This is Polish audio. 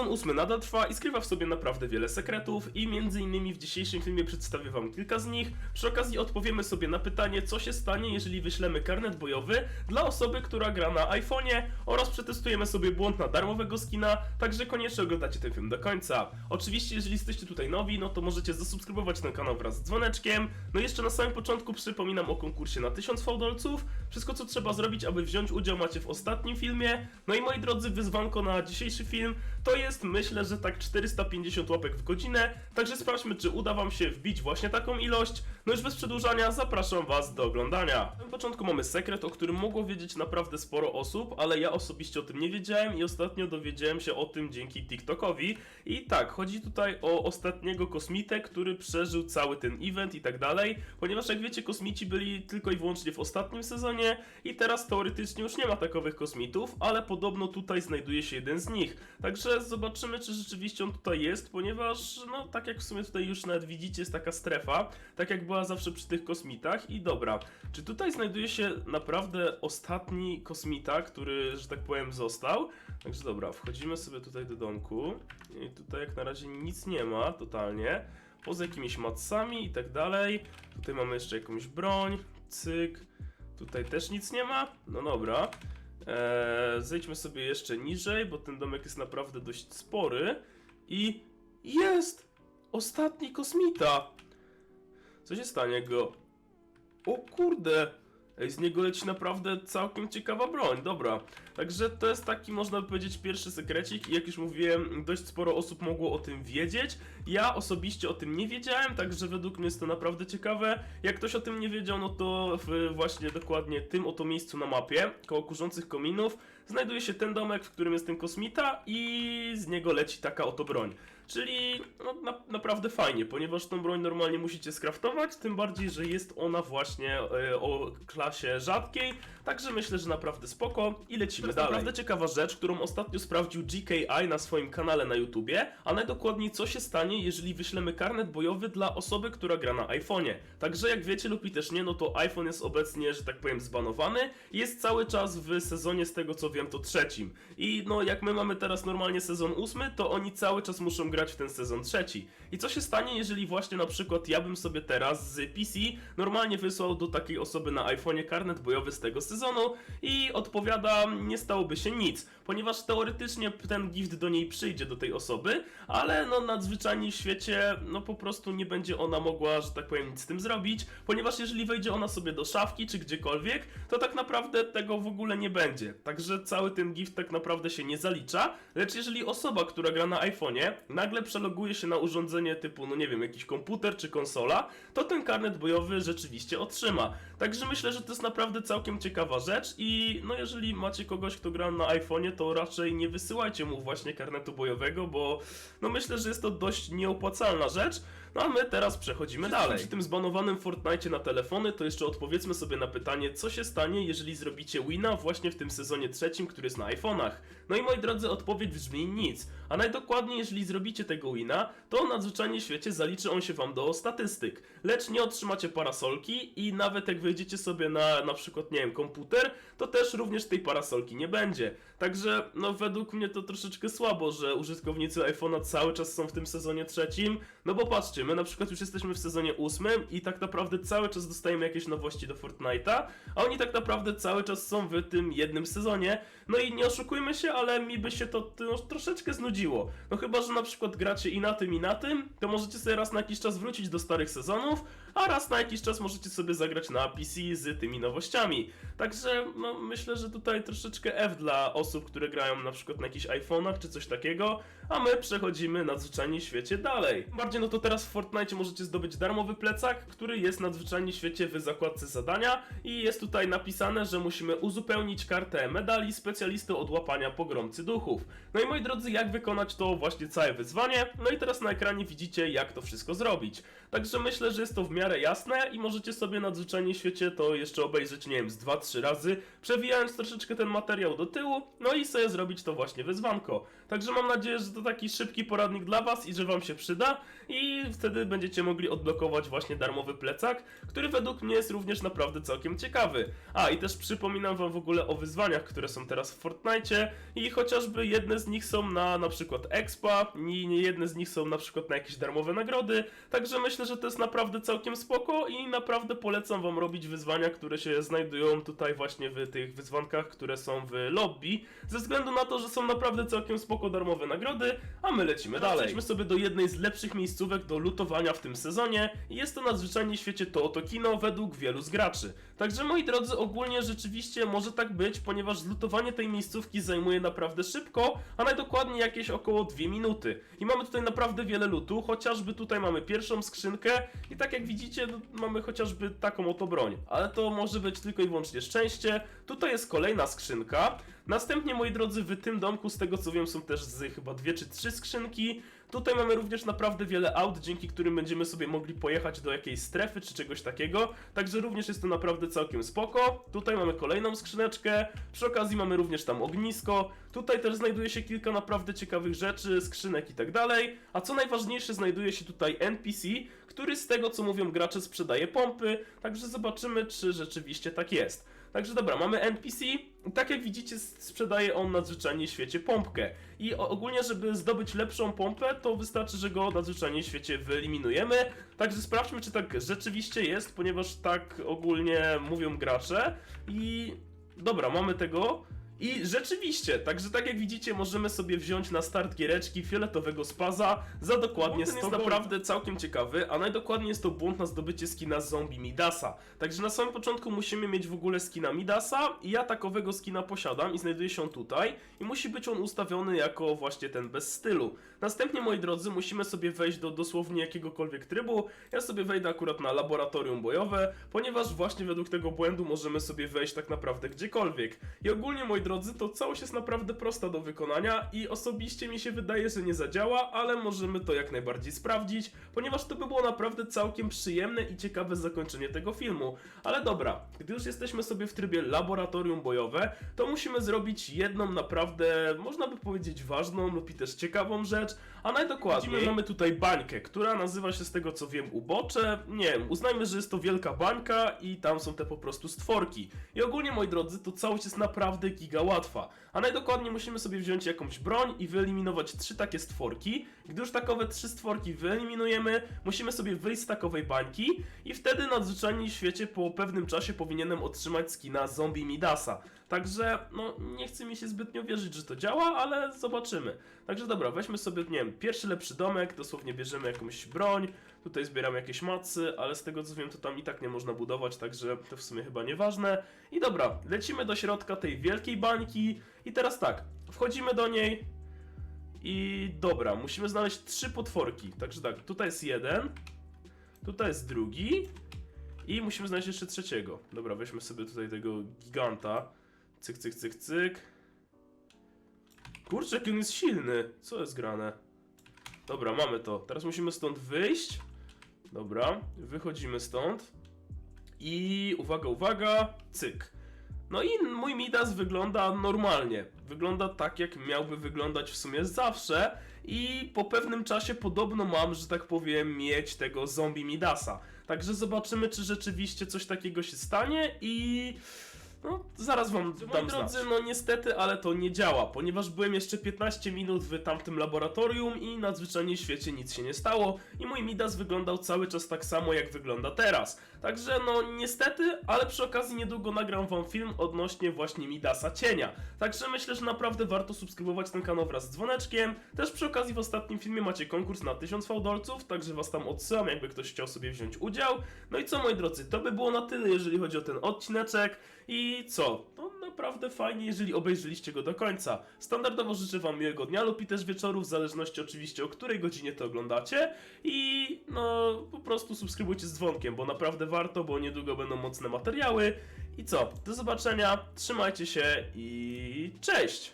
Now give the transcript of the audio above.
Sezon 8 nadal trwa i skrywa w sobie naprawdę wiele sekretów i między innymi w dzisiejszym filmie przedstawię wam kilka z nich. Przy okazji odpowiemy sobie na pytanie, co się stanie, jeżeli wyślemy karnet bojowy dla osoby, która gra na iPhone'ie oraz przetestujemy sobie błąd na darmowego skina, także koniecznie oglądacie ten film do końca. Oczywiście, jeżeli jesteście tutaj nowi, no to możecie zasubskrybować ten kanał wraz z dzwoneczkiem. No i jeszcze na samym początku przypominam o konkursie na 1000 fałdolców. Wszystko, co trzeba zrobić, aby wziąć udział macie w ostatnim filmie. No i moi drodzy, wyzwanko na dzisiejszy film to jest, myślę, że tak 450 łapek w godzinę. Także sprawdźmy, czy uda wam się wbić właśnie taką ilość. No już bez przedłużania, zapraszam was do oglądania. Na początku mamy sekret, o którym mogło wiedzieć naprawdę sporo osób, ale ja osobiście o tym nie wiedziałem i ostatnio dowiedziałem się o tym dzięki TikTokowi. I tak, chodzi tutaj o ostatniego kosmitę, który przeżył cały ten event i tak dalej, ponieważ jak wiecie, kosmici byli tylko i wyłącznie w ostatnim sezonie i teraz teoretycznie już nie ma takowych kosmitów, ale podobno tutaj znajduje się jeden z nich. Także zobaczymy, czy rzeczywiście on tutaj jest, ponieważ, no, tak jak w sumie tutaj już nawet widzicie, jest taka strefa, tak jak była zawsze przy tych kosmitach. I dobra, czy tutaj znajduje się naprawdę ostatni kosmita, który, że tak powiem, został? Także dobra, wchodzimy sobie tutaj do domku i tutaj jak na razie nic nie ma totalnie. Poza jakimiś macami i tak dalej. Tutaj mamy jeszcze jakąś broń, cyk. Tutaj też nic nie ma. No dobra. Eee, zejdźmy sobie jeszcze niżej, bo ten domek jest naprawdę dość spory. I jest! Ostatni kosmita! Co się stanie go? O kurde! Z niego leci naprawdę całkiem ciekawa broń, dobra. Także to jest taki, można by powiedzieć, pierwszy sekrecik i jak już mówiłem, dość sporo osób mogło o tym wiedzieć. Ja osobiście o tym nie wiedziałem, także według mnie jest to naprawdę ciekawe. Jak ktoś o tym nie wiedział, no to w właśnie dokładnie tym oto miejscu na mapie, koło kurzących kominów, znajduje się ten domek, w którym jest ten kosmita i z niego leci taka oto broń. Czyli no, na, naprawdę fajnie, ponieważ tą broń normalnie musicie skraftować, tym bardziej, że jest ona właśnie e, o klasie rzadkiej, także myślę, że naprawdę spoko i lecimy dalej. Naprawdę ciekawa rzecz, którą ostatnio sprawdził GKI na swoim kanale na YouTubie, a najdokładniej co się stanie, jeżeli wyślemy karnet bojowy dla osoby, która gra na iPhone'ie. Także jak wiecie lub i też nie, no to iPhone jest obecnie, że tak powiem, zbanowany jest cały czas w sezonie, z tego co wiem, to trzecim. I no jak my mamy teraz normalnie sezon ósmy, to oni cały czas muszą grać w ten sezon trzeci. I co się stanie, jeżeli właśnie na przykład ja bym sobie teraz z PC normalnie wysłał do takiej osoby na iPhone'ie karnet bojowy z tego sezonu i odpowiadam, nie stałoby się nic, ponieważ teoretycznie ten gift do niej przyjdzie do tej osoby, ale no nadzwyczajnie w świecie, no po prostu nie będzie ona mogła, że tak powiem, nic z tym zrobić, ponieważ jeżeli wejdzie ona sobie do szafki czy gdziekolwiek, to tak naprawdę tego w ogóle nie będzie. Także cały ten gift tak naprawdę się nie zalicza, lecz jeżeli osoba, która gra na iPhone'ie, nagle przeloguje się na urządzenie typu, no nie wiem, jakiś komputer czy konsola, to ten karnet bojowy rzeczywiście otrzyma. Także myślę, że to jest naprawdę całkiem ciekawa rzecz i no jeżeli macie kogoś, kto gra na iPhone'ie, to raczej nie wysyłajcie mu właśnie karnetu bojowego, bo no myślę, że jest to dość nieopłacalna rzecz. No a my teraz przechodzimy dalej. Przy tym zbanowanym Fortnite na telefony, to jeszcze odpowiedzmy sobie na pytanie, co się stanie, jeżeli zrobicie wina właśnie w tym sezonie trzecim, który jest na iPhone'ach. No i moi drodzy, odpowiedź brzmi nic. A najdokładniej, jeżeli zrobicie tego wina, to nadzwyczajnie w świecie zaliczy on się wam do statystyk. Lecz nie otrzymacie parasolki i nawet jak wejdziecie sobie na na przykład, nie wiem, komputer, to też również tej parasolki nie będzie. Także, no według mnie to troszeczkę słabo, że użytkownicy iPhone'a cały czas są w tym sezonie trzecim, no bo patrzcie, my na przykład już jesteśmy w sezonie ósmym i tak naprawdę cały czas dostajemy jakieś nowości do Fortnite'a, a oni tak naprawdę cały czas są w tym jednym sezonie. No i nie oszukujmy się, ale mi by się to to troszeczkę znudziło. No chyba, że na przykład gracie i na tym, i na tym, to możecie sobie raz na jakiś czas wrócić do starych sezonów, a raz na jakiś czas możecie sobie zagrać na PC z tymi nowościami. Także no, myślę, że tutaj troszeczkę F dla osób, które grają na przykład na jakichś iPhone'ach czy coś takiego, a my przechodzimy nadzwyczajnie w świecie dalej. Bardziej no to teraz w Fortnite możecie zdobyć darmowy plecak, który jest nadzwyczajnie w świecie w zakładce zadania i jest tutaj napisane, że musimy uzupełnić kartę medali specjalisty od łapania pogromcy duchów. No i moi drodzy, jak wykonać to właśnie całe wyzwanie? No i teraz na ekranie widzicie, jak to wszystko zrobić. Także myślę, że jest to w miarę jasne i możecie sobie nadzwyczajnie w świecie to jeszcze obejrzeć, nie wiem, z 2-3 razy, przewijając troszeczkę ten materiał do tyłu, no i sobie zrobić to właśnie wyzwanko. Także mam nadzieję, że to taki szybki poradnik dla Was i że Wam się przyda. I wtedy będziecie mogli odblokować właśnie darmowy plecak, który według mnie jest również naprawdę całkiem ciekawy. A i też przypominam wam w ogóle o wyzwaniach, które są teraz w Fortnite i chociażby jedne z nich są na na przykład expa, i nie jedne z nich są na przykład na jakieś darmowe nagrody, także myślę, że to jest naprawdę całkiem spoko i naprawdę polecam wam robić wyzwania, które się znajdują tutaj właśnie w tych wyzwankach, które są w lobby, ze względu na to, że są naprawdę całkiem spoko darmowe nagrody, a my lecimy dalej. Przejdźmy sobie do jednej z lepszych miejscówek do lutowania w tym sezonie i jest to nadzwyczajnie w świecie to oto kino według wielu z graczy. Także moi drodzy, ogólnie rzeczywiście może tak być, ponieważ zlutowanie tej miejscówki zajmuje naprawdę szybko, a najdokładniej jakieś około 2 minuty. I mamy tutaj naprawdę wiele lutu, chociażby tutaj mamy pierwszą skrzynkę i tak jak widzicie no, mamy chociażby taką oto broń. Ale to może być tylko i wyłącznie szczęście. Tutaj jest kolejna skrzynka. Następnie moi drodzy w tym domku z tego co wiem są też z chyba dwie czy trzy skrzynki. Tutaj mamy również naprawdę wiele aut, dzięki którym będziemy sobie mogli pojechać do jakiejś strefy czy czegoś takiego. Także również jest to naprawdę całkiem spoko. Tutaj mamy kolejną skrzyneczkę. Przy okazji mamy również tam ognisko. Tutaj też znajduje się kilka naprawdę ciekawych rzeczy, skrzynek i tak dalej. A co najważniejsze, znajduje się tutaj NPC, który z tego co mówią gracze sprzedaje pompy. Także zobaczymy, czy rzeczywiście tak jest. Także dobra, mamy NPC. Tak jak widzicie, sprzedaje on nadzwyczajnie świecie pompkę. I ogólnie, żeby zdobyć lepszą pompę, to wystarczy, że go nadzwyczajnie świecie wyeliminujemy. Także sprawdźmy, czy tak rzeczywiście jest, ponieważ tak ogólnie mówią gracze. I dobra, mamy tego. I rzeczywiście, także tak jak widzicie, możemy sobie wziąć na start giereczki fioletowego spaza za dokładnie Ten 100 jest jest naprawdę całkiem ciekawy, a najdokładniej jest to błąd na zdobycie skina zombie Midasa. Także na samym początku musimy mieć w ogóle skina Midasa i ja takowego skina posiadam i znajduje się on tutaj i musi być on ustawiony jako właśnie ten bez stylu. Następnie, moi drodzy, musimy sobie wejść do dosłownie jakiegokolwiek trybu. Ja sobie wejdę akurat na laboratorium bojowe, ponieważ właśnie według tego błędu możemy sobie wejść tak naprawdę gdziekolwiek. I ogólnie, moi drodzy, to całość jest naprawdę prosta do wykonania i osobiście mi się wydaje, że nie zadziała, ale możemy to jak najbardziej sprawdzić, ponieważ to by było naprawdę całkiem przyjemne i ciekawe zakończenie tego filmu. Ale dobra, gdy już jesteśmy sobie w trybie laboratorium bojowe, to musimy zrobić jedną naprawdę, można by powiedzieć, ważną lub i też ciekawą rzecz, a najdokładniej Widzimy, mamy tutaj bańkę, która nazywa się z tego co wiem ubocze. Nie wiem, uznajmy, że jest to wielka bańka i tam są te po prostu stworki. I ogólnie, moi drodzy, to całość jest naprawdę giga łatwa. A najdokładniej musimy sobie wziąć jakąś broń i wyeliminować trzy takie stworki. Gdy już takowe trzy stworki wyeliminujemy, musimy sobie wyjść z takowej bańki i wtedy nadzwyczajnie w świecie po pewnym czasie powinienem otrzymać skina zombie Midasa. Także, no, nie chce mi się zbytnio wierzyć, że to działa, ale zobaczymy. Także dobra, weźmy sobie, nie wiem, pierwszy lepszy domek, dosłownie bierzemy jakąś broń, tutaj zbieramy jakieś macy, ale z tego co wiem, to tam i tak nie można budować, także to w sumie chyba nieważne. I dobra, lecimy do środka tej wielkiej bańki i teraz tak, wchodzimy do niej i dobra, musimy znaleźć trzy potworki. Także tak, tutaj jest jeden, tutaj jest drugi i musimy znaleźć jeszcze trzeciego. Dobra, weźmy sobie tutaj tego giganta. Cyk, cyk, cyk, cyk. Kurczę, jaki on jest silny. Co jest grane? Dobra, mamy to. Teraz musimy stąd wyjść. Dobra, wychodzimy stąd. I uwaga, uwaga, cyk. No i mój Midas wygląda normalnie. Wygląda tak, jak miałby wyglądać w sumie zawsze. I po pewnym czasie podobno mam, że tak powiem, mieć tego zombie Midasa. Także zobaczymy, czy rzeczywiście coś takiego się stanie i... No, zaraz wam dam drodzy, no niestety, ale to nie działa, ponieważ byłem jeszcze 15 minut w tamtym laboratorium i nadzwyczajnie w świecie nic się nie stało i mój Midas wyglądał cały czas tak samo jak wygląda teraz. Także no niestety, ale przy okazji niedługo nagram wam film odnośnie właśnie Midasa cienia. Także myślę, że naprawdę warto subskrybować ten kanał wraz z dzwoneczkiem. Też przy okazji w ostatnim filmie macie konkurs na 1000 fałdolców, także was tam odsyłam, jakby ktoś chciał sobie wziąć udział. No i co moi drodzy, to by było na tyle, jeżeli chodzi o ten odcineczek. I co? No naprawdę fajnie, jeżeli obejrzeliście go do końca. Standardowo życzę wam miłego dnia lub i też wieczoru, w zależności oczywiście o której godzinie to oglądacie. I no po prostu subskrybujcie z dzwonkiem, bo naprawdę warto, bo niedługo będą mocne materiały. I co? Do zobaczenia, trzymajcie się i cześć!